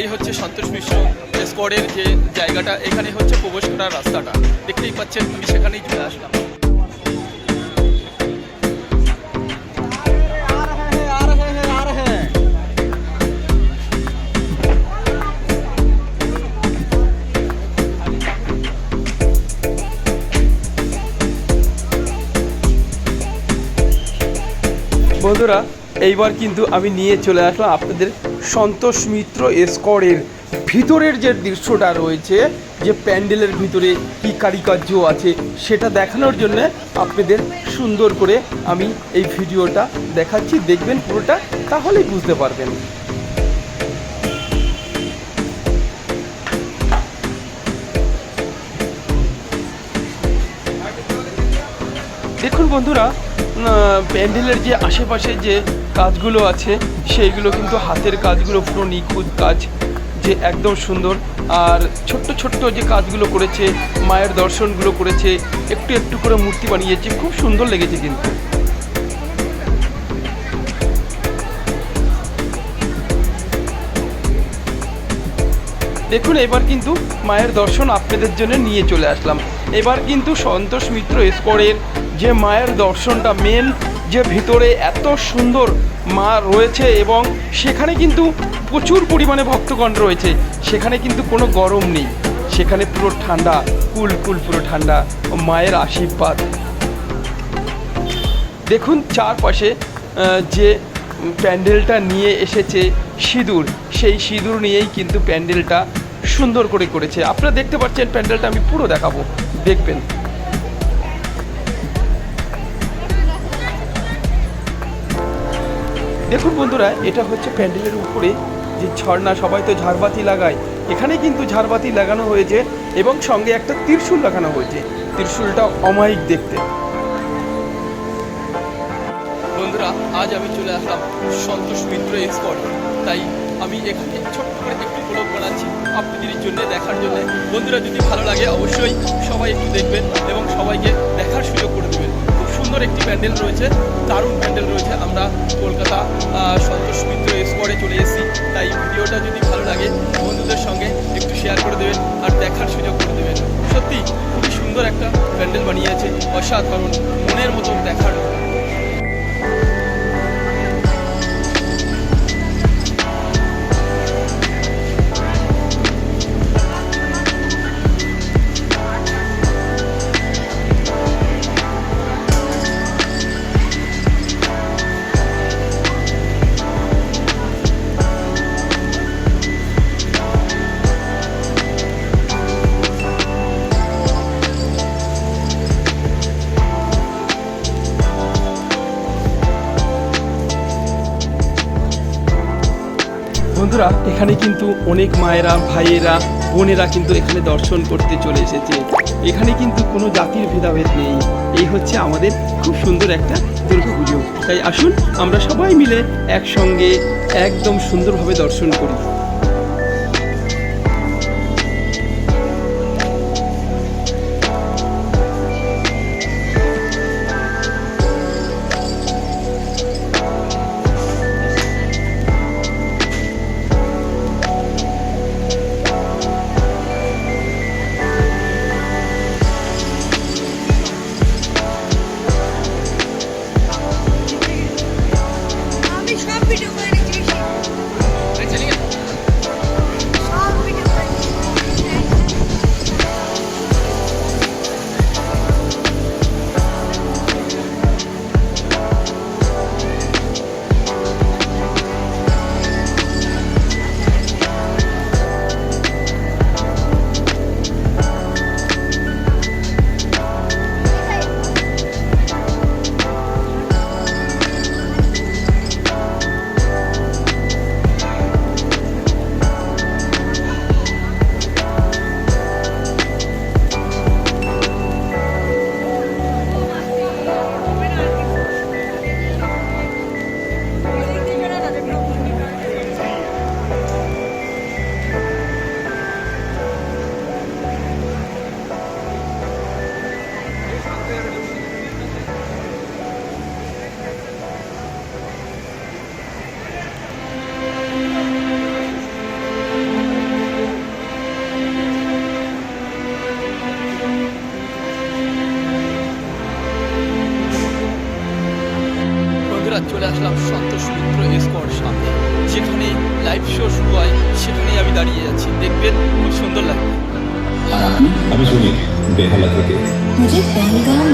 এই হচ্ছে সন্তোষ মিশ্র স্কোয়াডের যে জায়গাটা, এখানে হচ্ছে প্রবেশ করার রাস্তাটা। দেখতেই পাচ্ছেন, আমি সেখানেই চলে আসলাম। বন্ধুরা, এইবার কিন্তু আমি নিয়ে চলে আসলাম আপনাদের সন্তোষ মিত্র স্কোরের ভিতরের যে দৃশ্যটা রয়েছে, যে প্যান্ডেলের ভিতরে কী কারিকার্য আছে, সেটা দেখানোর জন্য আপনাদের সুন্দর করে আমি এই ভিডিওটা দেখাচ্ছি। দেখবেন পুরোটা, তাহলেই বুঝতে পারবেন। দেখুন বন্ধুরা প্যান্ডেলের যে আশেপাশে যে কাজগুলো আছে সেইগুলো কিন্তু হাতের কাজগুলো, পুরো নিখুঁত কাজ যে একদম সুন্দর। আর ছোট্ট ছোট্ট যে কাজগুলো করেছে, মায়ের দর্শনগুলো করেছে, একটু একটু করে মূর্তি বানিয়েছে, খুব সুন্দর লেগেছে কিন্তু। দেখুন, এবার কিন্তু মায়ের দর্শন আপনাদের জন্য নিয়ে চলে আসলাম। এবার কিন্তু সন্তোষ মিত্র স্কোরের যে মায়ের দর্শনটা মেন যে ভিতরে এত সুন্দর মা রয়েছে এবং সেখানে কিন্তু প্রচুর পরিমাণে ভক্তগণ রয়েছে। সেখানে কিন্তু কোনো গরম নেই। সেখানে পুরো ঠান্ডা, কুল কুল পুরো ঠান্ডা ও মায়ের আশীর্বাদ। দেখুন চারপাশে যে প্যান্ডেলটা নিয়ে এসেছে সিঁদুর, সেই সিঁদুর নিয়েই কিন্তু প্যান্ডেলটা সুন্দর করে করেছে। আপনারা দেখতে পাচ্ছেন প্যান্ডেলটা, আমি পুরো দেখাবো। দেখবেন। দেখুন বন্ধুরা, এটা হচ্ছে প্যান্ডেলের উপরে যে ঝর্ণা, সবাই তো ঝাড়বাতি লাগায়। এখানে কিন্তু ঝাড়বাতি লাগানো হয়েছে এবং সঙ্গে একটা ত্রিশূল লাগানো হয়েছে। ত্রিশূলটা অমায়িক দেখতে। বন্ধুরা, আজ আমি চলে আসলাম সন্তোষ মিত্র স্পট তাই আমি এখানে ছোট্ট করে একটু ব্লগ বানাচ্ছি আপনাদের জন্য, দেখার জন্য। বন্ধুরা, যদি ভালো লাগে অবশ্যই সবাই একটু দেখবেন এবং সবাইকে দেখার সুযোগ করে দেবেন। সুন্দর একটি প্যান্ডেল রয়েছে, দারুণ প্যান্ডেল রয়েছে। আমরা কলকাতা সন্তোষ মিত্র স্কোয়াডে চলে এসেছি। তাই ভিডিওটা যদি ভালো লাগে, বন্ধুদের সঙ্গে একটু শেয়ার করে দেবেন আর দেখার সুযোগ করে দেবেন। সত্যি, খুবই সুন্দর একটা প্যান্ডেল বানিয়েছে অসাধারণ, মনের মতো দেখার বন্ধুরা, এখানে কিন্তু অনেক মায়েরা, ভাইয়েরা, বোনেরা কিন্তু এখানে দর্শন করতে চলে এসেছে। এখানে কিন্তু কোনো জাতির ভেদাভেদ নেই। এই হচ্ছে আমাদের খুব সুন্দর একটা দুর্গাপুজো। তাই আসুন, আমরা সবাই মিলে একসঙ্গে একদম সুন্দরভাবে দর্শন করি। দেখবেন খুব সুন্দর লাগবে। আর আপনি আমি শুনি বেহালা থেকে। मुझे पहलगाम